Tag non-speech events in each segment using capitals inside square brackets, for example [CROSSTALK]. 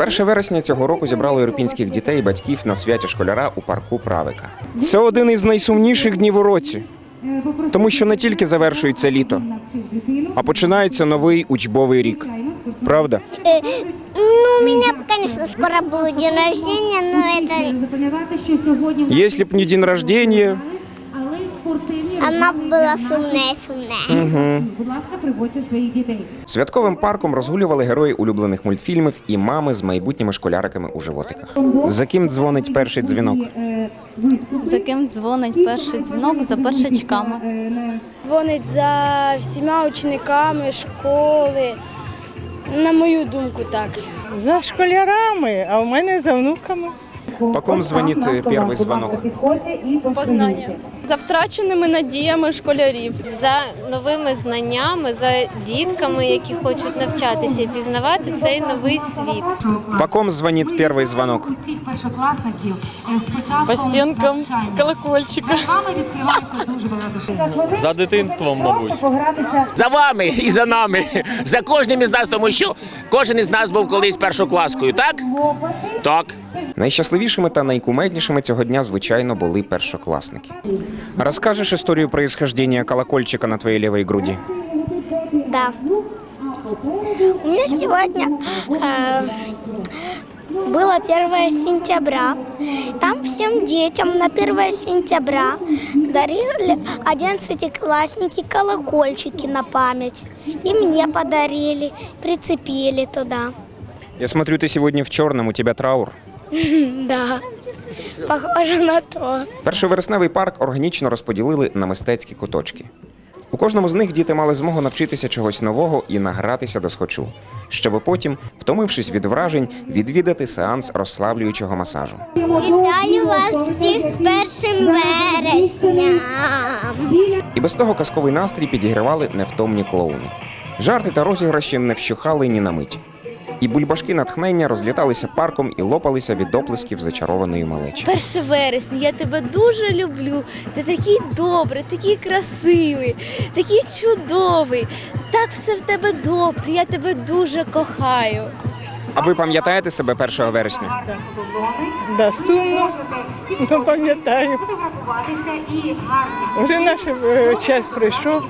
1 вересня цього року зібрали ірпінських дітей і батьків на святі школяра у парку Правика. Це один із найсумніших днів у році, тому що не тільки завершується літо, а починається новий учбовий рік. Правда? Э, ну, у меня, конечно, скоро будет день рождения, но это Если б не день рождения, она была сумная, сумная. Будь ласка, приводьте своїх дітей. святковим парком розгулювали герої улюблених мультфільмів і мами з майбутніми школяриками у животиках. За ким дзвонить перший дзвінок? За ким дзвонить перший дзвінок за першачками. Дзвонить за всіма учениками школи. На мою думку, так. За школярами, а в мене за внуками. По ком дзвонить е, перший дзвонок? Познання. За втраченими надіями школярів. за новими знаннями, за дітками, які хочуть навчатися і пізнавати цей новий світ. По ком дзвонить перший дзвонок? Усіх першокласників е, По стінкам колокольчика. За дитинством, мабуть. За вами і за нами, за кожним із нас, тому що кожен із нас був колись першокласкою, так? Так Найщасливішими та найкумеднішими цього дня, звичайно, були першокласники. Розкажеш історію происхождения колокольчика на твоей левой груди? Да. У меня сегодня э, было 1 сентября. Там всем детям на 1 сентября дарили 11-классники колокольчики на память. И мне подарили, прицепили туда. Я смотрю, ты сегодня в черном, у тебя траур. [LAUGHS] Да, похоже на то. Першовересневий парк органічно розподілили на мистецькі куточки. У кожному з них діти мали змогу навчитися чогось нового і награтися до схочу, щоб потім, втомившись від вражень, відвідати сеанс розслаблюючого масажу. Вітаю вас всіх з першим вересням. І без того казковий настрій підігравали невтомні клоуни. Жарти та розіграші не вщухали ні на мить. І бульбашки натхнення розліталися парком і лопалися від оплесків зачарованої малечі. 1 вересня, я тебе дуже люблю. Ти такий добрий, такий красивий, такий чудовий. Так все в тебе добре. Я тебе дуже кохаю. А ви пам'ятаєте себе 1 вересня? Да, сумно, ну пам'ятаю. і Вже наш е, час прийшов.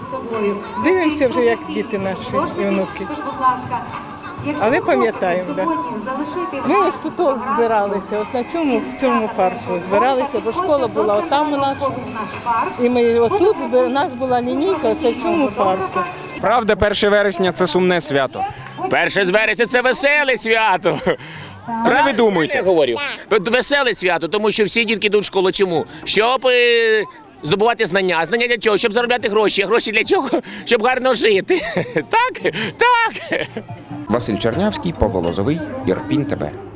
Дивимося вже, як діти наші і внуки. Але пам'ятаємо, да. Ми ось тут збиралися, от на цьому в цьому парку збиралися, бо школа була отам у нас. І ми отут збир... у нас була лінійка, оце в цьому парку. Правда, 1 вересня це сумне свято. Перше з вересня це веселе свято. Ви думаєте, Я говорю. Веселе свято, тому що всі дітки йдуть в школу. Чому? Щоб е, здобувати знання. Знання для чого? Щоб заробляти гроші. А гроші для чого? [LAUGHS] Щоб гарно жити. [LAUGHS] Так? Так. Василь Чернявський, Павло Лозовий, Ірпінь ТБ.